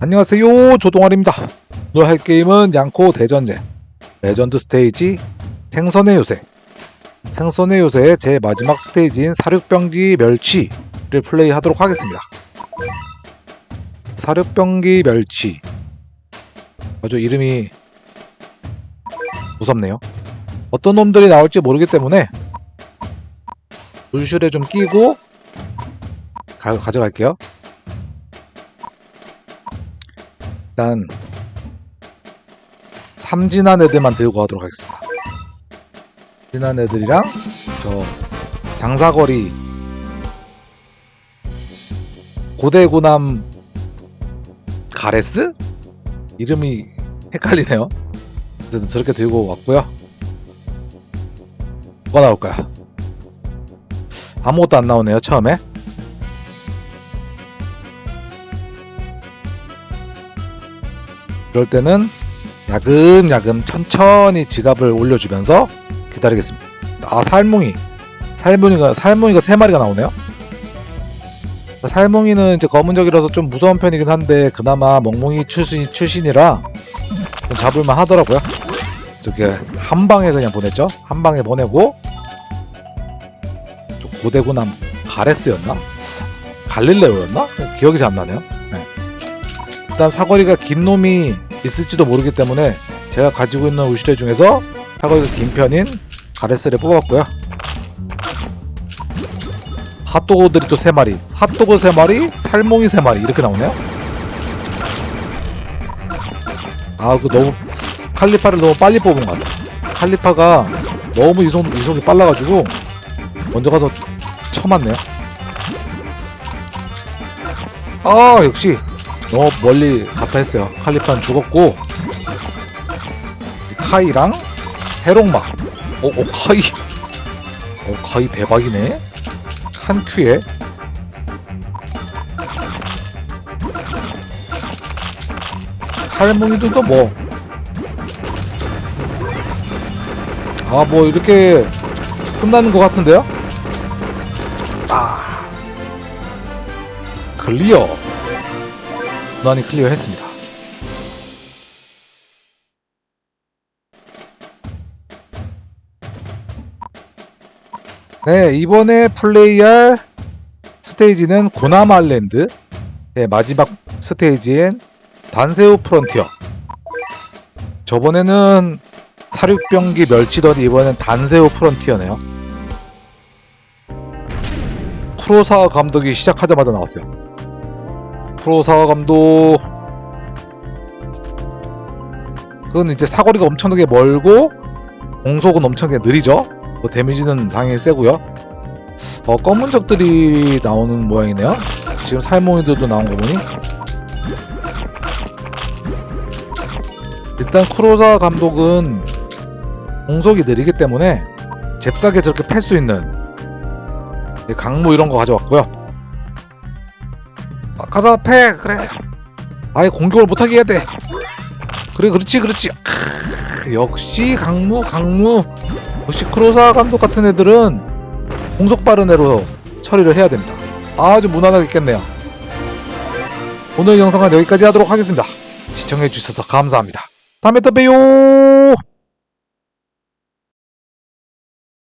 안녕하세요. 조동아리입니다. 오늘 할 게임은 양코 대전제 레전드 스테이지 생선의 요새. 생선의 요새의 제 마지막 스테이지인 사륙병기 멸치를 플레이하도록 하겠습니다. 사륙병기 멸치. 아주 이름이 무섭네요. 어떤 놈들이 나올지 모르기 때문에 물실에 좀 끼고 가, 가져갈게요 일단 삼진한 애들만 들고 가도록 하겠습니다. 삼진한 애들이랑 저 장사거리 고대구남 가레스 이름이 헷갈리네요. 어쨌든 저렇게 들고 왔고요. 뭐가 나올까요? 아무것도 안 나오네요 처음에. 그럴 때는 야금야금 천천히 지갑을 올려주면서 기다리겠습니다. 아 살뭉이, 살뭉이가 살뭉이가 세 마리가 나오네요. 살뭉이는 이제 검은적이라서 좀 무서운 편이긴 한데 그나마 멍멍이 출신 출신이라 좀 잡을만 하더라고요. 저게 한 방에 그냥 보냈죠. 한 방에 보내고 또 고대구남 가레스였나? 갈릴레오였나? 기억이 잘 안 나네요. 일단 사거리가 긴 놈이 있을지도 모르기 때문에 제가 가지고 있는 우시레 중에서 사거리가 긴 편인 가레스를 뽑았고요. 핫도그들이 또 세마리 핫도그 세마리 살몽이 세마리 이렇게 나오네요. 아, 그 너무 칼리파를 너무 빨리 뽑은 것 같아. 칼리파가 너무 이속, 이속이 빨라가지고 먼저 가서 쳐맞네요. 아, 역시 너무 멀리 갔다 했어요. 칼리파는 죽었고 카이랑 해롱마. 오, 오 카이. 오 카이 대박이네. 한 큐에. 할머니들도 뭐. 아, 뭐, 이렇게 끝나는 것 같은데요? 아. 클리어. 무난히 클리어했습니다. 네, 이번에 플레이할 스테이지는 구나말랜드. 의 마지막 스테이지인 단세우 프론티어. 저번에는 사륙병기 멸치더니 이번엔 단세우 프론티어네요. 프로사와 감독이 시작하자마자 나왔어요 프로사와 감독. 그건 이제 사거리가 엄청나게 멀고 공속은 엄청나게 느리죠? 뭐 데미지는 당연히 세고요. 어, 검은 적들이 나오는 모양이네요. 지금 살모이들도 나온 거 보니. 일단 크로자 감독은 공속이 느리기 때문에 잽싸게 저렇게 팰수 있는 이 강무 이런 거 가져왔고요 아, 가자 패. 그래. 아예 공격을 못하게 해야 돼. 그래 그렇지 그렇지. 크, 역시 강무 강무. 역시 크로사 감독 같은 애들은 공속 빠른 애로 처리를 해야 됩니다. 아주 무난하게 했겠네요. 오늘 영상은 여기까지 하도록 하겠습니다. 시청해주셔서 감사합니다. 다음에 또 봬요